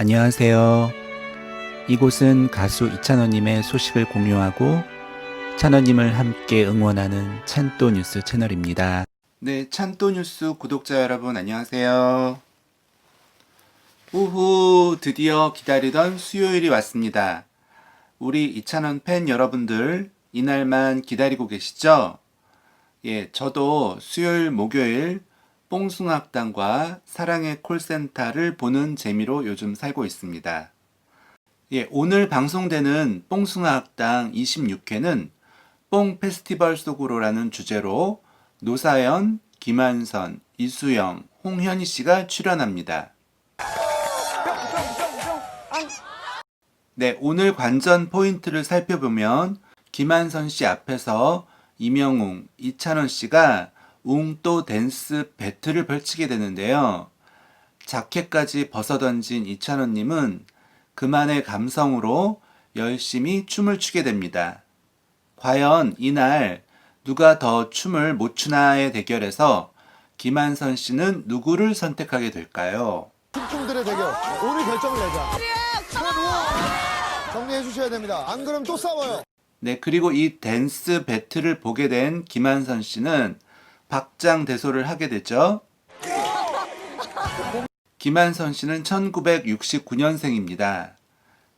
안녕하세요. 이곳은 가수 이찬원님의 소식을 공유하고 찬원님을 함께 응원하는 찬또 뉴스 채널입니다. 네, 찬또 뉴스 구독자 여러분 안녕하세요. 우후, 드디어 기다리던 수요일이 왔습니다. 우리 이찬원 팬 여러분들, 이날만 기다리고 계시죠? 예, 저도 수요일, 목요일 뽕숭악당과 사랑의 콜센터를 보는 재미로 요즘 살고 있습니다. 예, 오늘 방송되는 뽕숭아학당 26회는 뽕 페스티벌 속으로라는 주제로 노사연, 김한선, 이수영, 홍현희 씨가 출연합니다. 네, 오늘 관전 포인트를 살펴보면 김한선 씨 앞에서 이명웅, 이찬원 씨가 웅또 댄스 배틀을 펼치게 되는데요. 자켓까지 벗어던진 이찬원님은 그만의 감성으로 열심히 춤을 추게 됩니다. 과연 이날 누가 더 춤을 못 추나의 대결에서 김한선 씨는 누구를 선택하게 될까요? 춤충들의 대결 오늘 결정을 내자 정리해 주셔야 됩니다 안 그러면 또 싸워요 네, 그리고 이 댄스 배틀을 보게 된 김한선 씨는 박장대소를 하게 되죠. 김한선 씨는 1969년생입니다.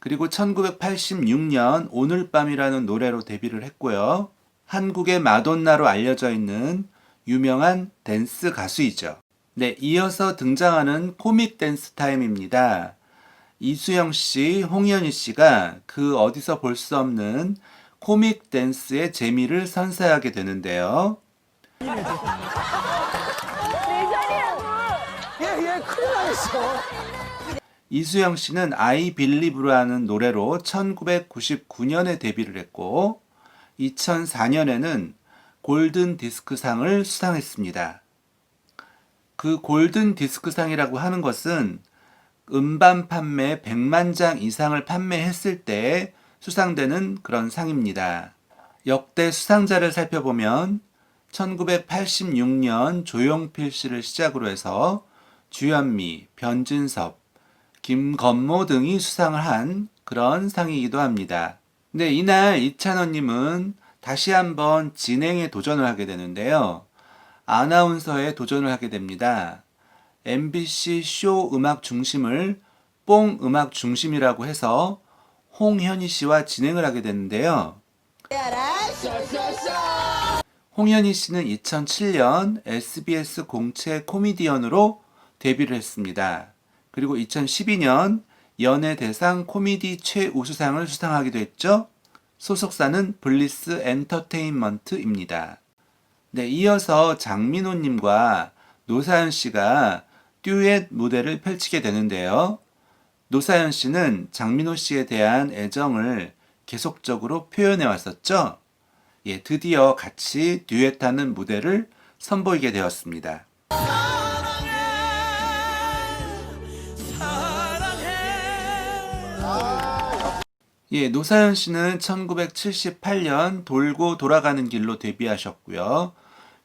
그리고 1986년 오늘 밤이라는 노래로 데뷔를 했고요. 한국의 마돈나로 알려져 있는 유명한 댄스 가수이죠. 네, 이어서 등장하는 코믹 댄스 타임입니다. 이수영 씨, 홍현희 씨가 그 어디서 볼 수 없는 코믹 댄스의 재미를 선사하게 되는데요. 얘 얘 큰일 나겠어 이수영 씨는 I Believe라는 노래로 1999년에 데뷔를 했고 2004년에는 골든 디스크상을 수상했습니다. 그 골든 디스크상이라고 하는 것은 음반 판매 100만 장 이상을 판매했을 때 수상되는 그런 상입니다. 역대 수상자를 살펴보면 1986년 조용필 씨를 시작으로 해서 주현미, 변진섭, 김건모 등이 수상을 한 그런 상이기도 합니다. 근데 이날 이찬원님은 다시 한번 진행에 도전을 하게 되는데요. 아나운서에 도전을 하게 됩니다. MBC 쇼 음악 중심을 뽕 음악 중심이라고 해서 홍현희 씨와 진행을 하게 되는데요. 홍현희 씨는 2007년 SBS 공채 코미디언으로 데뷔를 했습니다. 그리고 2012년 연예대상 코미디 최우수상을 수상하기도 했죠. 소속사는 블리스 엔터테인먼트입니다. 네, 이어서 장민호님과 노사연 씨가 듀엣 무대를 펼치게 되는데요. 노사연 씨는 장민호 씨에 대한 애정을 계속적으로 표현해 왔었죠. 예, 드디어 같이 듀엣하는 무대를 선보이게 되었습니다. 예, 노사연 씨는 1978년 돌고 돌아가는 길로 데뷔하셨고요.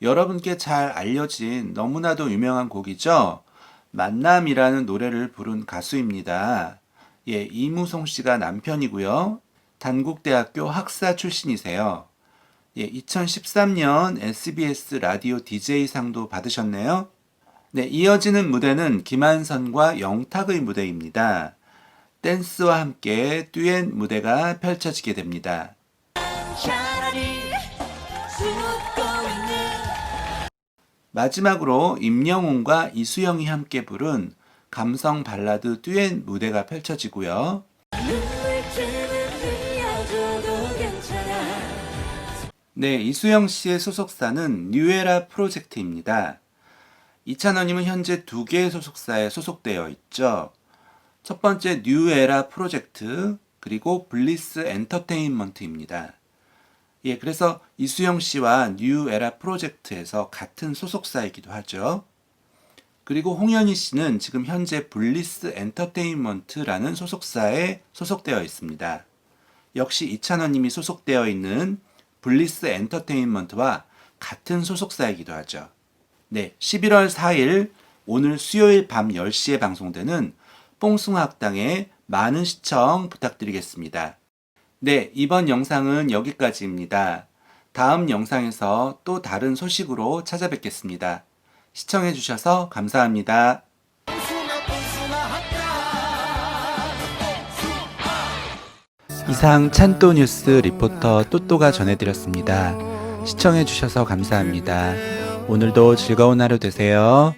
여러분께 잘 알려진 너무나도 유명한 곡이죠. 만남이라는 노래를 부른 가수입니다. 예, 이무송 씨가 남편이고요. 단국대학교 학사 출신이세요. 예, 2013년 SBS 라디오 DJ상도 받으셨네요. 네, 이어지는 무대는 김한선과 영탁의 무대입니다. 댄스와 함께 듀엣 무대가 펼쳐지게 됩니다. 마지막으로 임영웅과 이수영이 함께 부른 감성 발라드 듀엣 무대가 펼쳐지고요. 네, 이수영 씨의 소속사는 뉴에라 프로젝트입니다. 이찬원님은 현재 두 개의 소속사에 소속되어 있죠. 첫 번째 뉴에라 프로젝트 그리고 블리스 엔터테인먼트입니다. 예, 그래서 이수영 씨와 뉴에라 프로젝트에서 같은 소속사이기도 하죠. 그리고 홍현희 씨는 지금 현재 블리스 엔터테인먼트라는 소속사에 소속되어 있습니다. 역시 이찬원 님이 소속되어 있는 블리스 엔터테인먼트와 같은 소속사이기도 하죠. 네, 11월 4일 오늘 수요일 밤 10시에 방송되는 뽕숭아 학당에 많은 시청 부탁드리겠습니다. 네, 이번 영상은 여기까지입니다. 다음 영상에서 또 다른 소식으로 찾아뵙겠습니다. 시청해주셔서 감사합니다. 이상 찬또 뉴스 리포터 또또가 전해드렸습니다. 시청해주셔서 감사합니다. 오늘도 즐거운 하루 되세요.